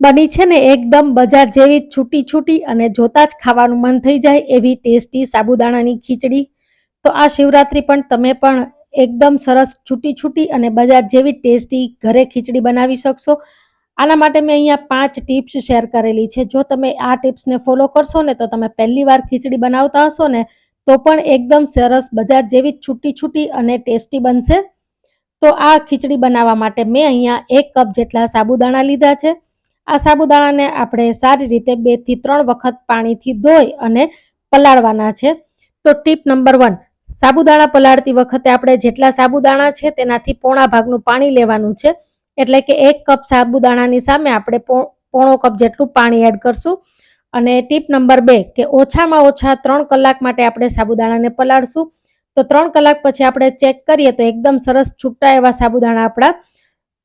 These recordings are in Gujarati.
બની છે ને એકદમ બજાર જેવી છૂટી છૂટી અને જોતા જ ખાવાનું મન થઈ જાય એવી ટેસ્ટી સાબુદાણાની ખીચડી. તો આ શિવરાત્રી પણ તમે પણ એકદમ સરસ છૂટી છૂટી અને બજાર જેવી ટેસ્ટી ઘરે ખીચડી બનાવી શકશો. આના માટે મેં અહીંયા પાંચ ટિપ્સ શેર કરેલી છે. જો તમે આ ટિપ્સને ફોલો કરશો ને તો તમે પહેલી વાર ખીચડી બનાવતા હશો ને તો પણ એકદમ સરસ બજાર જેવી છૂટી છૂટી અને ટેસ્ટી બનશે. તો આ ખીચડી બનાવવા માટે મેં અહીંયા એક કપ જેટલા સાબુદાણા લીધા છે. આ સાબુદાણાને આપણે સારી રીતે બેથી ત્રણ વખત પાણીથી ધોઈ અને પલાળવાના છે. તો ટીપ નંબર વન, સાબુદાણા પલાળતી વખતે આપણે જેટલા સાબુદાણા છે તેનાથી પોણા ભાગનું પાણી લેવાનું છે. એટલે કે એક કપ સાબુદાણાની સામે આપણે પોણો કપ જેટલું પાણી એડ કરશું. અને ટીપ નંબર બે, કે ઓછામાં ઓછા ત્રણ કલાક માટે આપણે સાબુદાણાને પલાળશું. તો ત્રણ કલાક પછી આપણે ચેક કરીએ તો એકદમ સરસ છૂટા એવા સાબુદાણા આપણા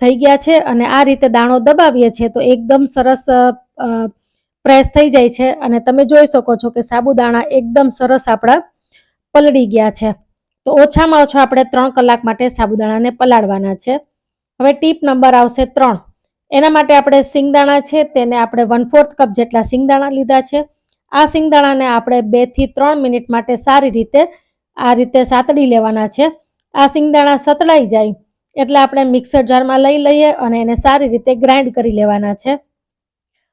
થઈ ગયા છે અને આ રીતે દાણો દબાવીએ છીએ તો એકદમ સરસ પ્રેસ થઈ જાય છે અને તમે જોઈ શકો છો કે સાબુદાણા એકદમ સરસ આપણા પલળી ગયા છે. તો ઓછામાં ઓછો આપણે ત્રણ કલાક માટે સાબુદાણાને પલાળવાના છે. હવે ટીપ નંબર આવશે ત્રણ. એના માટે આપણે સિંગદાણા છે તેને આપણે વન ફોર્થ કપ જેટલા સિંગદાણા લીધા છે. આ સિંગદાણાને આપણે બેથી ત્રણ મિનિટ માટે સારી રીતે, આ રીતે સાતડી લેવાના છે. આ સિંગદાણા સતળાઈ જાય એટલે આપણે મિક્સર જારમાં લઈ લઈએ અને એને સારી રીતે ગ્રાઇન્ડ કરી લેવાના છે.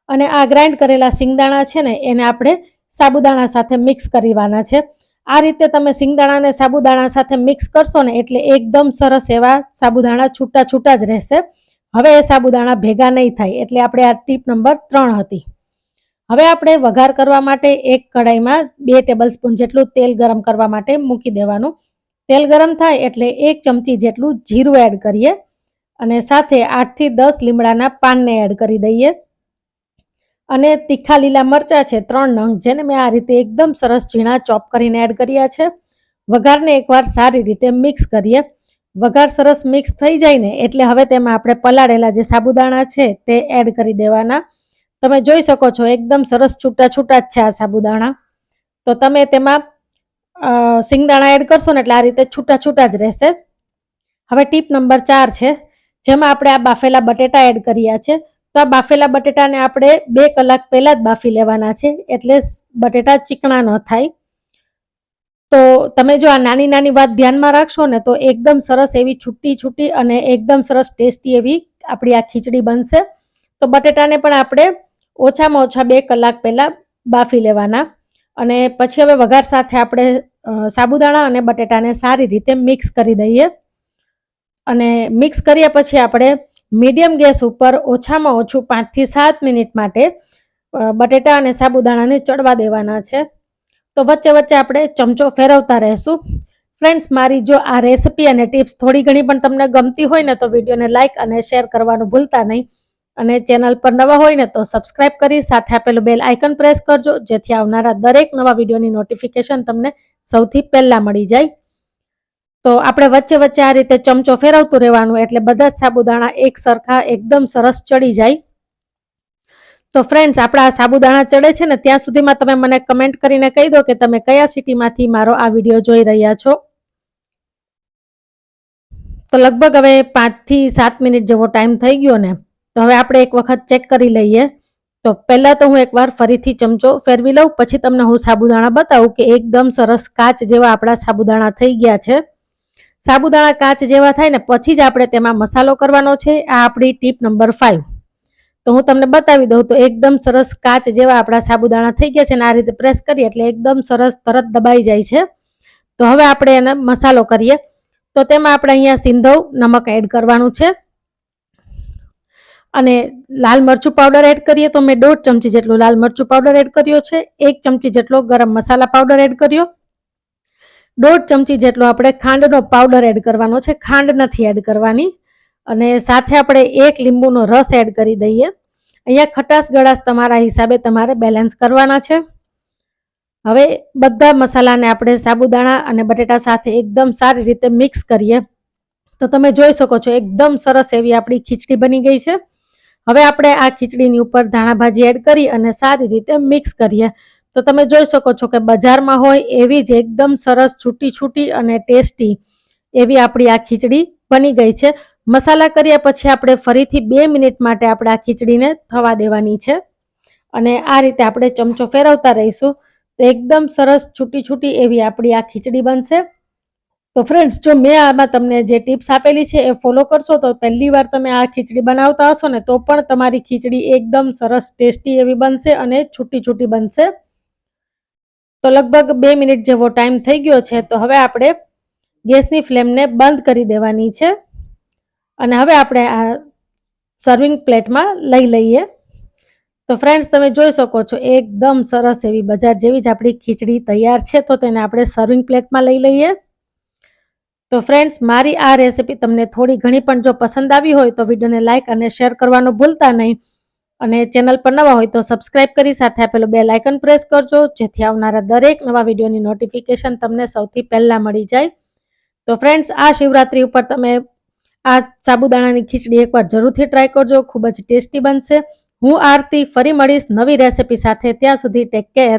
અને આ ગ્રાઇન્ડ કરેલા સિંગદાણા છે ને, એને આપણે સાબુદાણા સાથે મિક્સ કરવાના છે. આ રીતે તમે સિંગદાણાને સાબુદાણા સાથે મિક્સ કરશો ને, એટલે એકદમ સરસ એવા સાબુદાણા છૂટા છૂટા જ રહેશે. હવે એ સાબુદાણા ભેગા નહીં થાય, એટલે આપણે આ ટીપ નંબર ત્રણ હતી. હવે આપણે વઘાર કરવા માટે એક કઢાઈમાં બે ટેબલ સ્પૂન જેટલું તેલ ગરમ કરવા માટે મૂકી દેવાનું. તેલ ગરમ થાય એટલે એક ચમચી જેટલું જીરું એડ કરીએ અને સાથે આઠથી દસ લીમડાના પાનને એડ કરી દઈએ. અને તીખા લીલા મરચાં છે ત્રણ નંગ, જેને મેં આ રીતે એકદમ સરસ ઝીણા ચોપ કરીને એડ કર્યા છે. વઘારને એકવાર સારી રીતે મિક્સ કરીએ. વઘાર સરસ મિક્સ થઈ જાય ને એટલે હવે તેમાં આપણે પલાળેલા જે સાબુદાણા છે તે એડ કરી દેવાના. તમે જોઈ શકો છો એકદમ સરસ છૂટા છૂટા જ છે આ સાબુદાણા. તો તમે તેમાં સિંગદાણા એડ કરશો ને એટલે આ રીતે છૂટા છૂટા જ રહેશે. હવે ટીપ નંબર ચાર છે, જેમાં આપણે આ બાફેલા બટેટા એડ કર્યા છે. તો આ બાફેલા બટેટાને આપણે બે કલાક પહેલાં જ બાફી લેવાના છે, એટલે બટેટા ચીકણા ન થાય. તો તમે જો આ નાની નાની વાત ધ્યાનમાં રાખશો ને તો એકદમ સરસ એવી છૂટી છૂટી અને એકદમ સરસ ટેસ્ટી એવી આપણી આ ખીચડી બનશે. તો બટેટાને પણ આપણે ઓછામાં ઓછા બે કલાક પહેલાં બાફી લેવાના. અને પછી હવે વઘાર સાથે આપણે સાબુદાણા અને બટેટાને સારી રીતે મિક્સ કરી દઈએ. અને મિક્સ કર્યા પછી આપણે મીડિયમ ગેસ ઉપર ઓછામાં ઓછું પાંચથી સાત મિનિટ માટે બટેટા અને સાબુદાણાને ચડવા દેવાના છે. તો વચ્ચે વચ્ચે આપણે ચમચો ફેરવતા રહેશું. ફ્રેન્ડ્સ, મારી જો આ રેસિપી અને ટિપ્સ થોડી ઘણી પણ તમને ગમતી હોય ને તો વિડીયોને લાઇક અને શેર કરવાનું ભૂલતા નહીં. અને ચેનલ પર નવા હોય ને તો સબસ્ક્રાઇબ કરી સાથે આપેલું બેલ આઇકન પ્રેસ કરજો, જેથી આવનારા દરેક નવા વિડીયોની નોટિફિકેશન તમને સૌથી પહેલાં મળી જાય. તો આપણે વચ્ચે વચ્ચે આ રીતે ચમચો ફેરવતું રહેવાનું, એટલે બધા જ સાબુદાણા એક સરખા એકદમ સરસ ચડી જાય. તો ફ્રેન્ડ્સ આપણા સાબુદાણા ચડે છે ને, ત્યાં સુધીમાં તમે મને કમેન્ટ કરીને કહી દો કે તમે કયા સિટીમાંથી મારો આ વીડિયો જોઈ રહ્યા છો. તો લગભગ હવે પાંચથી સાત મિનિટ જેવો ટાઈમ થઈ ગયો ને તો હવે આપણે એક વખત ચેક કરી લઈએ. તો પહેલાં તો હું એકવાર ફરીથી ચમચો ફેરવી લઉં, પછી તમને હું સાબુદાણા બતાવું કે એકદમ સરસ કાચ જેવા આપણા સાબુદાણા થઈ ગયા છે. સાબુદાણા કાચ જેવા થાય ને, પછી જ આપણે તેમાં મસાલો કરવાનો છે. આ આપણી ટીપ નંબર ફાઇવ તો હું તમને બતાવી દઉં, તો એકદમ સરસ કાચ જેવા આપણા સાબુદાણા થઈ ગયા છે ને, આ રીતે પ્રેસ કરીએ એટલે એકદમ સરસ તરત દબાઈ જાય છે. તો હવે આપણે એને મસાલો કરીએ. તો તેમાં આપણે અહીંયા સિંધવ નમક એડ કરવાનું છે. અને લાલ મરચું પાવડર એડ કરીએ તો મેં દોઢ ચમચી જેટલું લાલ મરચું પાવડર એડ કર્યો છે, એક ચમચી જેટલો ગરમ મસાલા પાવડર એડ કર્યો, દોઢ ચમચી જેટલો આપણે ખાંડનો પાવડર એડ કરવાનો છે, ખાંડ નથી એડ કરવાની, અને સાથે આપણે એક લીંબુનો રસ એડ કરી દઈએ. અહીંયા ખટાશ ગળાશ તમારા હિસાબે તમારે બેલેન્સ કરવાના છે. હવે બધા મસાલાને આપણે સાબુદાણા અને બટેટા સાથે એકદમ સારી રીતે મિક્સ કરીએ. તો તમે જોઈ શકો છો, એકદમ સરસ એવી આપણી ખીચડી બની ગઈ છે. હવે આપણે આ ખીચડીની ઉપર ધાણા ભાજી એડ કરી અને સારી રીતે મિક્સ કરીએ. તો તમે જોઈ શકો છો કે બજારમાં હોય એવી જ એકદમ સરસ છૂટી છૂટી અને ટેસ્ટી એવી આપણી આ ખીચડી બની ગઈ છે. મસાલા કર્યા પછી આપણે ફરીથી બે મિનિટ માટે આપણે આ ખીચડીને થવા દેવાની છે. અને આ રીતે આપણે ચમચો ફેરવતા રહીશું. તો એકદમ સરસ છૂટી છૂટી એવી આપણી આ ખીચડી બનશે. તો ફ્રેન્ડ્સ જો મેં આમાં તમને જે ટિપ્સ આપેલી છે, એ ફોલો કરશો તો પહેલી વાર તમે આ ખીચડી બનાવતા હશો ને, તો પણ તમારી ખીચડી એકદમ સરસ ટેસ્ટી એવી બનશે અને છૂટી છૂટી બનશે. તો લગભગ બે મિનિટ જેવો ટાઈમ થઈ ગયો છે, તો હવે આપણે ગેસની ફ્લેમને બંધ કરી દેવાની છે. અને હવે આપણે આ સર્વિંગ પ્લેટમાં લઈ લઈએ. તો ફ્રેન્ડ્સ તમે જોઈ શકો છો, એકદમ સરસ એવી બજાર જેવી જ આપણી ખીચડી તૈયાર છે, તો તેને આપણે સર્વિંગ પ્લેટમાં લઈ લઈએ. તો ફ્રેન્ડ્સ મારી આ રેસિપી તમને થોડી ઘણી પણ જો પસંદ આવી હોય તો વિડીયોને લાઇક અને શેર કરવાનું ભૂલતા નહીં. અને ચેનલ પર નવા હોય તો સબસ્ક્રાઇબ કરી સાથે આપેલું બે લાઇકન પ્રેસ કરજો, જેથી આવનારા દરેક નવા વિડીયોની નોટિફિકેશન તમને સૌથી પહેલાં મળી જાય. તો ફ્રેન્ડ્સ આ શિવરાત્રી ઉપર તમે આ સાબુદાણાની ખીચડી એકવાર જરૂરથી ટ્રાય કરજો, ખૂબ જ ટેસ્ટી બનશે. હું આરતી ફરી મળીશ નવી રેસિપી સાથે, ત્યાં સુધી ટેક કેર